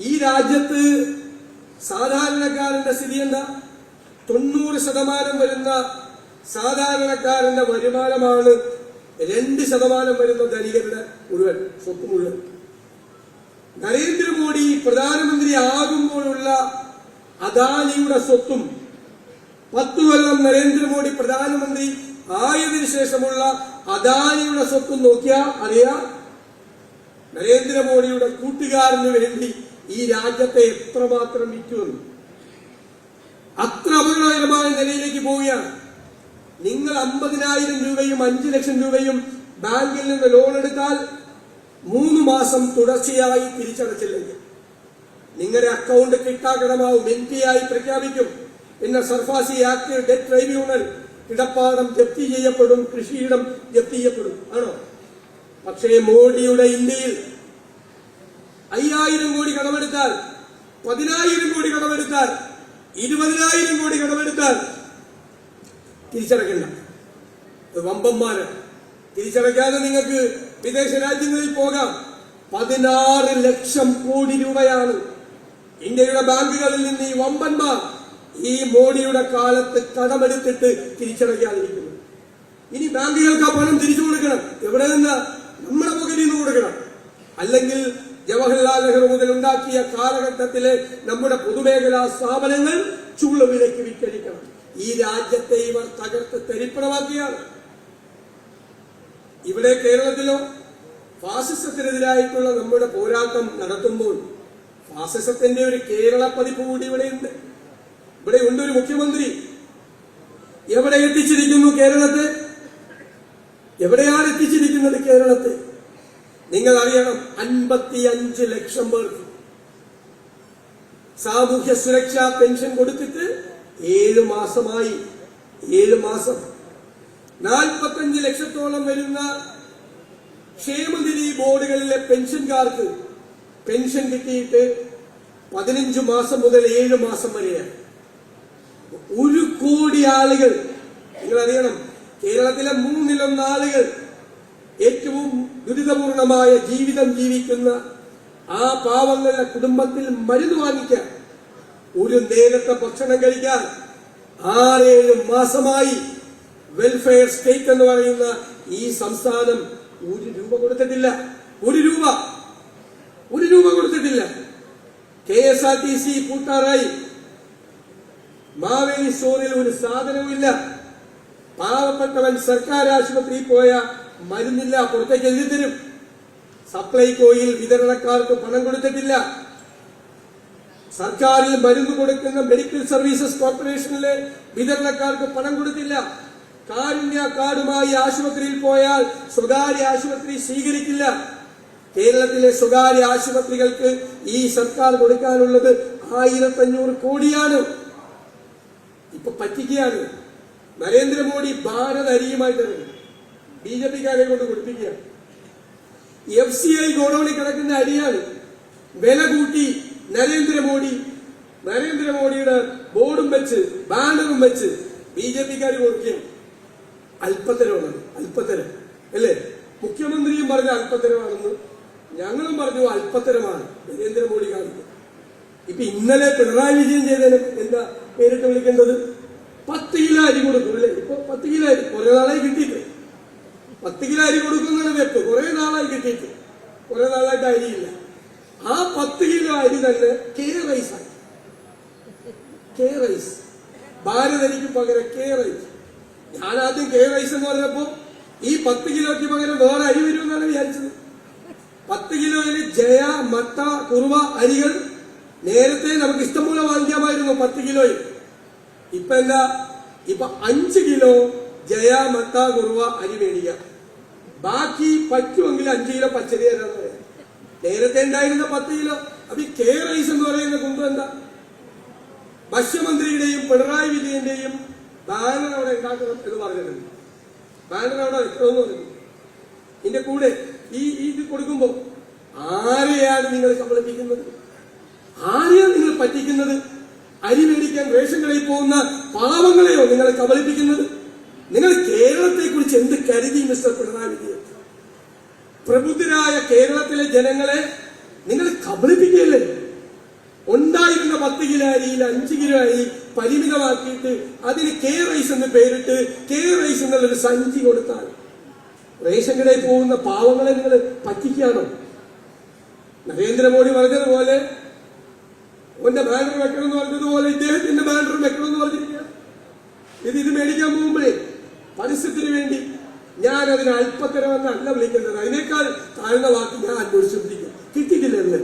ഈ രാജ്യത്ത് സാധാരണക്കാരന്റെ സ്ഥിതി എന്താ? തൊണ്ണൂറ് ശതമാനം വരുന്ന സാധാരണക്കാരന്റെ വരുമാനമാണ് രണ്ട് ശതമാനം വരുന്ന ധനികരുടെ മുഴുവൻ സ്വത്ത് മുഴുവൻ. നരേന്ദ്രമോദി പ്രധാനമന്ത്രി ആകുമ്പോഴുള്ള അദാനിയുടെ സ്വത്തും പത്തു കൊല്ലം നരേന്ദ്രമോദി പ്രധാനമന്ത്രി ആയതിനു ശേഷമുള്ള അദാനിയുടെ സ്വത്തും നോക്കിയാൽ അറിയാം? നരേന്ദ്രമോദിയുടെ കൂട്ടുകാരന് വേണ്ടി ഈ രാജ്യത്തെ എത്രമാത്രം വിറ്റുവെന്ന്. അത്ര അപകടകരമായ നിലയിലേക്ക് പോവുകയാണ്. നിങ്ങൾ അമ്പതിനായിരം രൂപയും അഞ്ചു ലക്ഷം രൂപയും ബാങ്കിൽ നിന്ന് ലോൺ എടുത്താൽ മൂന്ന് മാസം തുടർച്ചയായി തിരിച്ചടച്ചില്ലെങ്കിൽ നിങ്ങളുടെ അക്കൗണ്ട് കിട്ടാകടമാവും എൻ പി ആയി പ്രഖ്യാപിക്കും. പിന്നെ സർഫാസി ആക്ട് ഡെറ്റ് ട്രൈബ്യൂണൽ കിടപ്പാടം ജപ്തി ചെയ്യപ്പെടും കൃഷിയിടം ജപ്തി ചെയ്യപ്പെടും. ആണോ? പക്ഷേ മോഡിയുടെ ഇന്ത്യയിൽ അയ്യായിരം കോടി കടമെടുത്താൽ പതിനായിരം കോടി കടമെടുത്താൽ ഇരുപതിനായിരം കോടി കടമെടുത്താൽ തിരിച്ചടക്കില്ല വമ്പന്മാര്. തിരിച്ചടയ്ക്കാതെ നിങ്ങൾക്ക് വിദേശ രാജ്യങ്ങളിൽ പോകാം. പതിനാറ് ലക്ഷം കോടി രൂപയാണ് ഇന്ത്യയുടെ ബാങ്കുകളിൽ നിന്ന് ഈ വമ്പന്മാർ ഈ മോഡിയുടെ കാലത്ത് കടമെടുത്തിട്ട് തിരിച്ചടയ്ക്കാതിരിക്കുന്നു ഇനി ബാങ്കുകൾക്ക് ആ പണം തിരിച്ചു കൊടുക്കണം. എവിടെ നിന്ന്? നമ്മുടെ പകുതിയിൽ നിന്ന് കൊടുക്കണം. അല്ലെങ്കിൽ ജവഹർലാൽ നെഹ്റു മുതൽ ഉണ്ടാക്കിയ കാലഘട്ടത്തിലെ നമ്മുടെ പൊതുമേഖലാ സ്ഥാപനങ്ങൾ ചുള്ളുവിലേക്ക് വിറ്റഴിക്കണം. ഈ രാജ്യത്തെ ഇവർ തകർത്ത് തെരിപ്പണമാക്കിയാണ്. ഇവിടെ കേരളത്തിലോ ഫാസിസത്തിനെതിരായിട്ടുള്ള നമ്മുടെ പോരാട്ടം നടത്തുമ്പോൾ ഫാസിസത്തിന്റെ ഒരു കേരള പതിപ്പ് കൂടി ഇവിടെയുണ്ട്. ഇവിടെ ഉണ്ട് ഒരു മുഖ്യമന്ത്രി. എവിടെ എത്തിച്ചിരിക്കുന്നു കേരളത്തെ? എവിടെയാണ് എത്തിച്ചിരിക്കുന്നത് കേരളത്തെ? നിങ്ങൾ അറിയണം അൻപത്തിയഞ്ച് ലക്ഷം പേർക്ക് സാമൂഹ്യ സുരക്ഷാ പെൻഷൻ കൊടുത്തിട്ട് ഏഴ് മാസമായി ഏഴ് മാസം. നാൽപ്പത്തഞ്ച് ലക്ഷത്തോളം വരുന്ന ക്ഷേമനിധി ബോർഡുകളിലെ പെൻഷൻകാർക്ക് പെൻഷൻ കിട്ടിയിട്ട് പതിനഞ്ച് മാസം മുതൽ ഏഴ് മാസം വരെയാണ്. ഒരു കോടി ആളുകൾ നിങ്ങൾ അറിയണം കേരളത്തിലെ മൂന്നിലൊന്ന് ആളുകൾ ഏറ്റവും ദുരിതപൂർണമായ ജീവിതം ജീവിക്കുന്ന ആ പാവങ്ങളുടെ കുടുംബത്തിൽ മരുന്ന് വാങ്ങിക്കാൻ ഒരു നേരത്തെ ഭക്ഷണം കഴിക്കാൻ ആറേഴ് മാസമായി വെൽഫെയർ സ്റ്റേറ്റ് എന്ന് പറയുന്ന ഈ സംസ്ഥാനം ഒരു രൂപ കൊടുത്തിട്ടില്ല. ഒരു രൂപ. ഒരു രൂപ കൊടുത്തിട്ടില്ല. K S R T C കൂട്ടാറായി Maveli സ്റ്റോറിൽ ഒരു സാധനവുമില്ല. പാവപ്പെട്ടവൻ സർക്കാർ ആശുപത്രിയിൽ പോയ മരുന്നില്ല പുറത്തേക്ക് എഴുതി തരും. സപ്ലൈകോയിൽ വിതരണക്കാർക്ക് പണം കൊടുത്തിട്ടില്ല. സർക്കാരിൽ മരുന്ന് കൊടുക്കുന്ന മെഡിക്കൽ സർവീസസ് കോർപ്പറേഷനിലെ വിതരണക്കാർക്ക് പണം കൊടുത്തില്ല. കാരുണ്യ കാർഡുമായി ആശുപത്രിയിൽ പോയാൽ സ്വകാര്യ ആശുപത്രി സ്വീകരിക്കില്ല. കേരളത്തിലെ സ്വകാര്യ ആശുപത്രികൾക്ക് ഈ സർക്കാർ കൊടുക്കാനുള്ളത് ആയിരത്തഞ്ഞൂറ് കോടിയാണ്. ഇപ്പൊ പറ്റിക്കുകയാണ്. നരേന്ദ്രമോദി ഭാരത് അരിയുമായിട്ട് ഇറങ്ങി. ബി ജെ പിക്കാരെ കൊണ്ട് കൊടുപ്പിക്കുക എഫ് സി ഐ ഗോഡൌണിൽ കിടക്കുന്ന അരിയാണ് വില കൂട്ടി നരേന്ദ്രമോദി. നരേന്ദ്രമോദിയുടെ ബോർഡും വെച്ച് ബാനറും വെച്ച് ബി ജെ പിക്കാർ കൊടുക്കുകയാണ് അല്പത്തരമാണ് അല്പത്തരം. അല്ലേ? മുഖ്യമന്ത്രിയും പറഞ്ഞ അല്പത്തരമാണെന്ന് ഞങ്ങളും പറഞ്ഞു അല്പത്തരമാണ്. നരേന്ദ്രമോദി കാണിക്കുന്നത് ഇപ്പൊ ഇന്നലെ പിണറായി വിജയൻ ചെയ്തതിന് എന്താ പേരിട്ട് വിളിക്കേണ്ടത്? പത്ത് കിലോ അരി കൊടുക്കും അല്ലേ? ഇപ്പൊ പത്ത് കിലോ അരി കുറെ നാളായി കിട്ടിയിട്ട് പത്ത് കിലോ അരി കൊടുക്കുന്നതാണ് വെപ്പ്. കുറെ നാളായി കിട്ടിയിട്ട്. കുറെ നാളായിട്ട് അരിയില്ല. ആ പത്ത് കിലോ അരി തന്നെ കെ റൈസ് ആയി കെ റൈസ്. ഭാരതരിക്ക് പകരം കെ റൈസ്. ഞാൻ ആദ്യം കെ റൈസ് എന്ന് പറഞ്ഞപ്പോ ഈ പത്ത് കിലോയ്ക്ക് പകരം വേറെ അരി വരുമെന്നാണ് വിചാരിച്ചത്. പത്ത് കിലോയിൽ ജയ മട്ട കുറുവ അരികൾ നേരത്തെ നമുക്ക് ഇഷ്ടംപോലെ വാങ്ങിക്കാമായിരുന്നു പത്ത് കിലോയിൽ. ഇപ്പൊ എന്താ? ഇപ്പൊ അഞ്ച് കിലോ ജയ മട്ട കുറുവ അരി മേടിക്കാം. ബാക്കി പറ്റുമെങ്കിൽ അഞ്ച് കിലോ പച്ചരി തരാന്ന് പറയാം. നേരത്തെ ഉണ്ടായിരുന്ന പത്ത് കിലോ. അപ്പൊ ഈ കെ റൈസ് എന്ന് പറയുന്ന കുമ്പ് എന്താ? ഭക്ഷ്യമന്ത്രിയുടെയും പിണറായി വിജയന്റെയും ബാനർ അവിടെ ഉണ്ടാക്കണം എന്ന് പറഞ്ഞിട്ടുണ്ട്. ബാനർ അവിടെ വെക്കണമെന്ന് പറഞ്ഞു. ഇതിന്റെ കൂടെ ഈ ഇത് കൊടുക്കുമ്പോ ആരെയാണ് നിങ്ങൾ കബളിപ്പിക്കുന്നത് ആരെയാണ് നിങ്ങൾ പറ്റിക്കുന്നത്? അരി മേടിക്കാൻ റേഷൻ പോകുന്ന പാവങ്ങളെയോ നിങ്ങൾ കബളിപ്പിക്കുന്നത്? നിങ്ങൾ കേരളത്തെ കുറിച്ച് എന്ത് കരുതി മിസ്റ്റർ പിണറായി വിജയൻ? പ്രബുദ്ധരായ കേരളത്തിലെ ജനങ്ങളെ നിങ്ങൾ കബളിപ്പിക്കുകയല്ലേ? പത്ത് കിലോ അരിയിൽ അഞ്ച് കിലോ അരി പരിമിതമാക്കിയിട്ട് അതിന് കെ റൈസ് എന്ന് പേരിട്ട് കെ റൈസ് എന്നുള്ളൊരു സഞ്ചി കൊടുത്താൽ റേഷൻ കടയിൽ പോകുന്ന പാവങ്ങളെ നിങ്ങൾ പറ്റിക്കുകയാണോ? നരേന്ദ്രമോദി പറഞ്ഞതുപോലെ ഓന്റെ ബാനർ വെക്കണം എന്ന് പറഞ്ഞതുപോലെ ഇദ്ദേഹത്തിന്റെ ബാനർ വെക്കണം എന്ന് പറഞ്ഞിരിക്കുക ഇത് ഇത് മേടിക്കാൻ പോകുമ്പോഴേ പരസ്യത്തിന് വേണ്ടി ഞാൻ അതിന് അല്പത്തരമെന്നല്ല വിളിക്കുന്നത്. അതിനേക്കാൾ താഴ്ന്ന വാക്ക് ഞാൻ അന്വേഷിച്ചിരിക്കും കിട്ടിയിട്ടില്ലല്ലേ